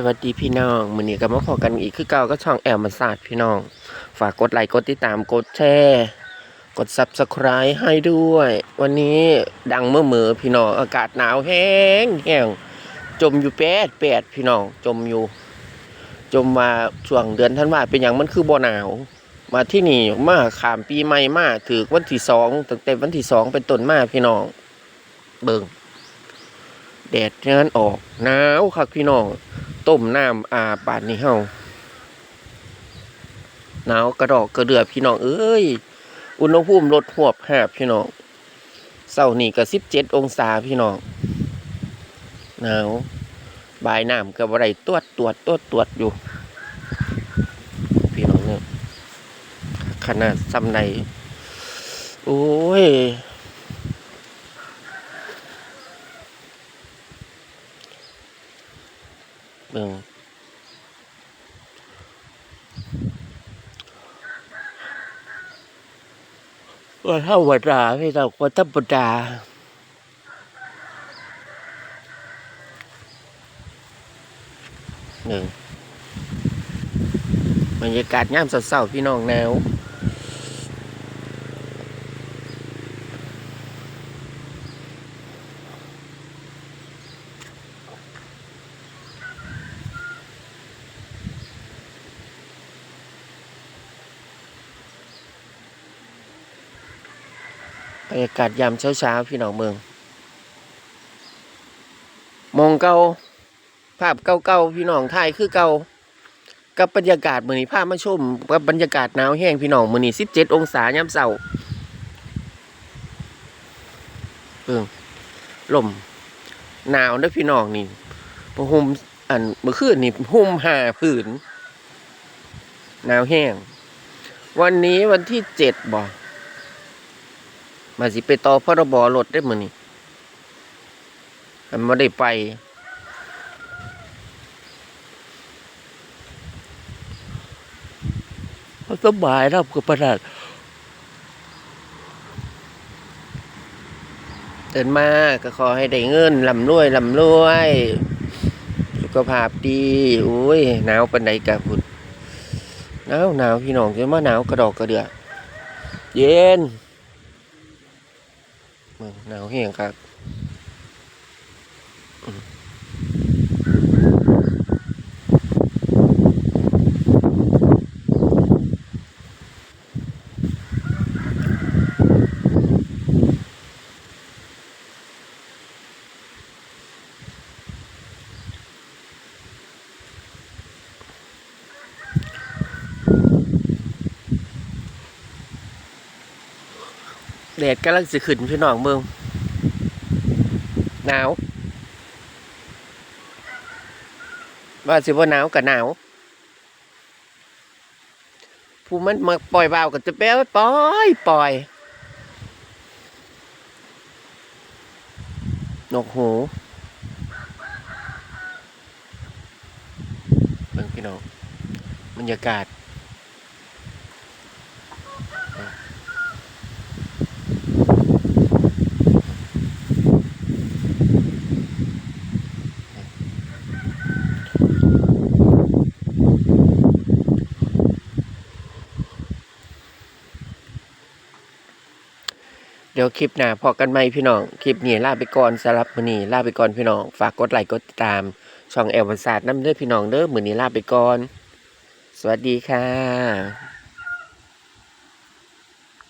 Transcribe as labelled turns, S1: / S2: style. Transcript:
S1: สวัสดีพี่น้องมือนี้ก็มาพอกันอีกคือเก่าก็ช่องแอลมาศาสตร์พี่น้อง ฝากกดไลค์กดติดตามกดแชร์กด Subscribe ให้ด้วย วันนี้ดังเมื่อเมือพี่น้องอากาศหนาวแห้งแห้งจมอยู่แปดแปดพี่น้องจมอยู่ จมมาช่วงเดือนธันวาเป็นอย่างมันคือบ่หนาว มาที่นี่มาขามปีใหม่มาถือวันที่สองตั้งแต่วันที่สองเป็นต้นมาพี่น้อง เบิ่งแดดงานออกหนาวคักพี่น้อง ต้มน้ำอาปานนี้เฮาหนาวกระดอกกระเดือพี่น้องเอ้ย อุณหภูมิลดหวบหาบพี่น้องเสาร์นี้ก็สิบเจ็ดองศาพี่น้องหนาวบายน้ำกับอะไรตรวจตรวจตรวจตรวจอยู่ พี่น้องเนี่ยขนาดซ้ำในโอ้ย ว่าธรรมดาพี่น้องวันธรรมดาหนึ่งบรรยากาศย่ามเศร้าๆพี่น้องแนว บรรยากาศยามเช้าๆพี่น้องเมือง มองเก่าภาพเก่าๆพี่น้องไทยคือเก่ากับบรรยากาศมือนี้พามาชมกับบรรยากาศหนาวแห้งพี่น้องมือนี้17องศายามเช้าเบิ่งลมหนาวเด้อพี่น้องนี่บ่ห่มอันเมื่อคืนนี่ห่มห้าผืนหนาวแห้ง วันนี้วันที่เจ็ดบ่ มาสิไปต่อพรบรถได้มือนี้มันบ่ได้ไป สบายรับกับประดาเดินมาก็ขอให้ได้เงินลำรวยลำรวย สุขภาพดีอุ้ยหนาวปันใดกะพุดหนาวหนาวพี่น้องจะมาหนาวกระดอกกระเดือเย็น มึงหนาวเหี้ยงครับ แดดกำลังสิขึ้นพี่น้องเมืองหนาวว่าสิว่าหนาวกับหนาวผู้มันมาปล่อยเบาก็จะแปลว่าปล่อยปล่อยนกหูเบิ่งพี่น้องบรรยากาศ ดี๋ยวคลิปหน้าพอกันไหมพี่น้อง คลิปนี้ลาไปก่อนสำหรับมื้อนี้ลาไปก่อนพี่น้อง ฝากกดไลค์กดติดตาม ช่องแอลวันศาสตร์น้ำเด้อพี่น้องเด้อมื้อนี้ลาไปก่อน สวัสดีค่ะ